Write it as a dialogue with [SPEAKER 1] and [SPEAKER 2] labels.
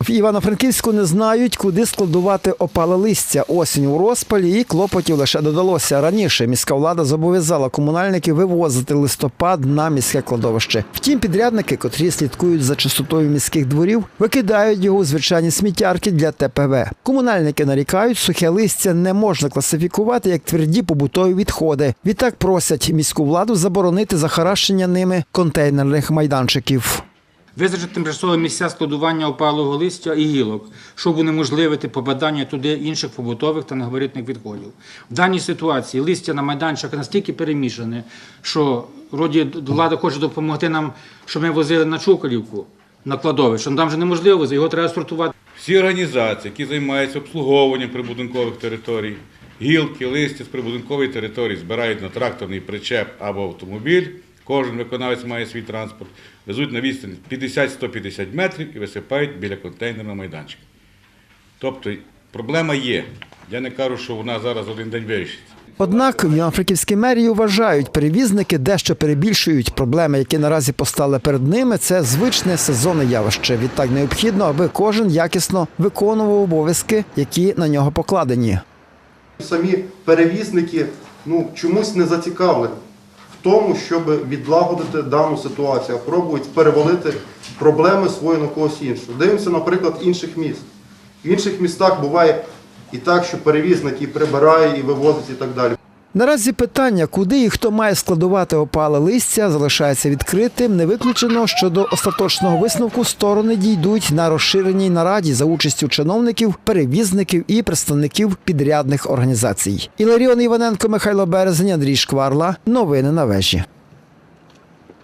[SPEAKER 1] В Івано-Франківську не знають, куди складувати опале листя. Осінь у розпалі і клопотів лише додалося. Раніше міська влада зобов'язала комунальників вивозити листопад на міське кладовище. Втім, підрядники, котрі слідкують за чистотою міських дворів, викидають його у звичайні сміттярки для ТПВ. Комунальники нарікають, сухе листя не можна класифікувати як тверді побутові відходи. Відтак просять міську владу заборонити захаращення ними контейнерних майданчиків.
[SPEAKER 2] Визначити тимчасове місця складування опалого листя і гілок, щоб унеможливити попадання туди інших побутових та негабаритних відходів. В даній ситуації листя на майданчиках настільки перемішане, що вроді влада хоче допомогти нам, щоб ми возили на Чукалівку, на кладовище. Ну, Там вже неможливо, його треба сортувати.
[SPEAKER 3] Всі організації, які займаються обслуговуванням прибудинкових територій, гілки, листя з прибудинкової території збирають на тракторний причеп або автомобіль. Кожен виконавець має свій транспорт, везуть на відстань 50-150 метрів і висипають біля контейнерного майданчика. Тобто проблема є. Я не кажу, що вона зараз один день вирішиться.
[SPEAKER 1] Однак в Івано-Франківській мерії вважають, перевізники дещо перебільшують проблеми, які наразі постали перед ними. Це звичне сезонне явище. Відтак необхідно, аби кожен якісно виконував обов'язки, які на нього покладені.
[SPEAKER 4] Самі перевізники ну, чомусь не зацікавлені тому, щоб відлагодити дану ситуацію, пробують перевалити проблеми свої на когось іншого. Дивимося, наприклад, інших міст. В інших містах буває і так, що перевізник і прибирає, і вивозить, і так далі.
[SPEAKER 1] Наразі питання, куди і хто має складувати опале листя, залишається відкритим. Не виключено, що до остаточного висновку сторони дійдуть на розширеній нараді за участю чиновників, перевізників і представників підрядних організацій. Іларіон Іваненко, Михайло Березень, Андрій Шкварла. Новини на вежі.